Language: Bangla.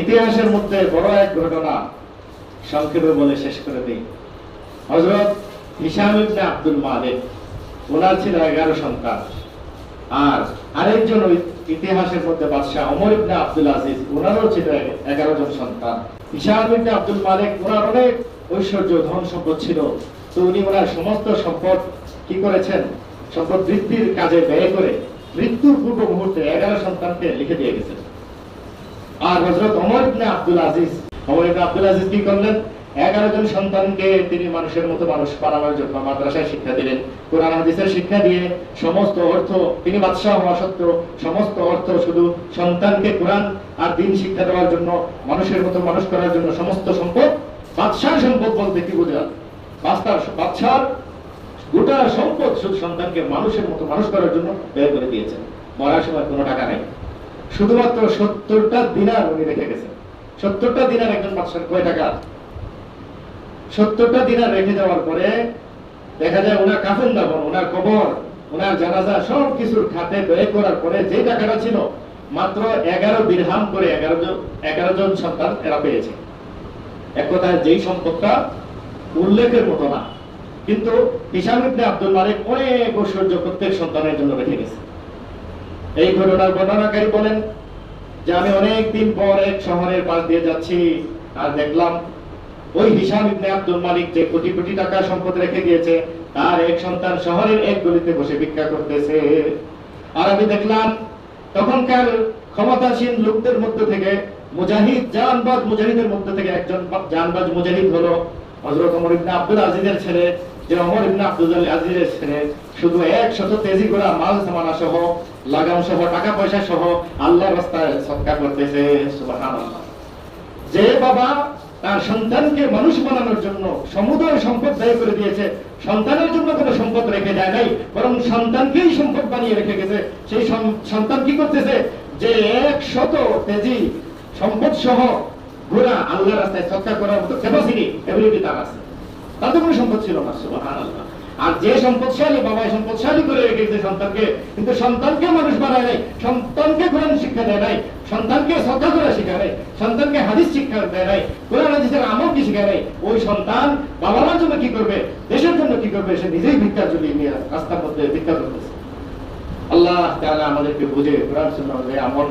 ইতিহাসের মধ্যে বড় এক ঘটনা সংক্ষেপে বলে শেষ করে দিই। হজরত হিসাম আব্দুল মালিক ওনার ছিল এগারো সন্তান। আর আরেকজন ইতিহাসের মধ্যে বাদশাহ ওমর ইবনে আব্দুল আজিজ ওনারও ছিল এগারো জন সন্তান। হিসাম ইবনে আব্দুল মালিক ওনার অনেক ঐশ্বর্য, ধন সম্পদ ছিল। তো উনি ওনার সমস্ত সম্পদ কি করেছেন? সম্পদ বৃদ্ধির কাজে ব্যয় করে মৃত্যুর পূর্ব মুহূর্তে এগারো সন্তানকে লিখে দিয়ে গেছেন আর হজরত ওমর ইবনে আব্দুল আজিজ, ওমর ইবনে আব্দুল আজিজ কি করলেন? এগারো জন সন্তানকে তিনি মানুষের মতো মানুষ বানানোর জন্য মাদ্রাসায় শিক্ষা দিলেন। কোরআন, হাদিসের শিক্ষা দিয়ে সমস্ত অর্থ, তিনি বাদশাহ হওয়া সত্ত্বেও সমস্ত অর্থ শুধু সন্তানকে কোরআন আর দিন শিক্ষা দেওয়ার জন্য, মানুষের মতো মানুষ করার জন্য সমস্ত সম্পদ বাদশাহ সম্পদ বলতে কি বোঝা বাদশার বাদশার গোটা সম্পদ সন্তানকে মানুষের মতো মানুষ করার জন্য ব্যয় করে দিয়েছেন। মরার সময় কোনো টাকা নেই। শুধুমাত্র সত্তরটা দিনার উনি রেখে গেছেন। সত্তরটা দিনার একজন বাদশার কয় টাকা? সত্তরটা দিনার রেখে যাওয়ার পরে দেখা যায় ওনার কাফন দাবন ওনার কবর, ওনার জানাজা সব কিছুর খাতে ব্যয় করার পরে যে টাকাটা ছিল, মাত্র এগারো বিরহাম করে এগারো জন এগারো জন সন্তান এরা পেয়েছে। এক কথায় যেই সম্পদটা উল্লেখের মতো না কিন্তু ইবনে আব্দুল মালিক অনেক ঐশ্বর্য প্রত্যেক সন্তানের জন্য রেখে গেছে। এই ঘটনার বর্ণনাকারী বলেন যে আমি অনেক দিন পর এক শহরের পাশ দিয়ে যাচ্ছি আর দেখলাম ওই হিসাম ইবনে আব্দুল মালিক যে কোটি কোটি টাকা সম্পদ রেখে গিয়েছে তার এক সন্তান শহরের এক গলিতে বসে ভিক্ষা করতেছে। আর আমি দেখলাম তখনকার ক্ষমতাসীন লোকদের মধ্যে থেকে মুজাহিদ, জানবাজ মুজাহিদের মধ্যে থেকে একজন জানবাজ মুজাহিদ হলো হযরত ওমর ইবনে আব্দুল আজিজের ছেলে। যে ওমর ইবনে আব্দুল আজিজের ছেলে শুধু এক শত তেজি গোড়া মাল, সামানা সহ, লাগাম সহ, টাকা পয়সা সহ আল্লাহর রাস্তায় সৎকার করতেছে যে বাবা তার সন্তানকে মানুষ বানানোর জন্য সমুদয় সম্পদ ব্যয় করে দিয়েছে, সন্তানের জন্য কোনো সম্পদ রেখে যায় নাই, বরং সন্তানকেই সম্পদ বানিয়ে রেখে গেছে। সেই সন্তান কি করতেছে? যে এক শত তেজি সম্পদ সহ ঘোরা আল্লাহ রাস্তায় সৎকার করার মতো ক্যাপাসিটি এবিলিটি তার আছে। তাতে কোনো সম্পদ ছিল না আর যে সম্পদশালী বাবা সম্পদশালী করে রেখেছে সন্তানকে, কিন্তু সন্তানকে মানুষ বানায় নাই, সন্তানকে কোরআন শিক্ষা দেয় নাই, সন্তানকে শ্রদ্ধা করা শিখা নাই, সন্তানকে হাদিস শিক্ষা দেয় নাই, কোরআন হাদিসের আমল কি শিখা নাই, ওই সন্তান বাবা মার জন্য কি করবে, দেশের জন্য কি করবে, সে নিজেই ভিক্ষা ঝুলিয়ে নিয়ে রাস্তার মধ্যে ভিক্ষা করতেছে। আল্লাহ তাআলা আমাদেরকে বুঝে, কোরআন, সুন্নাহ আমলকে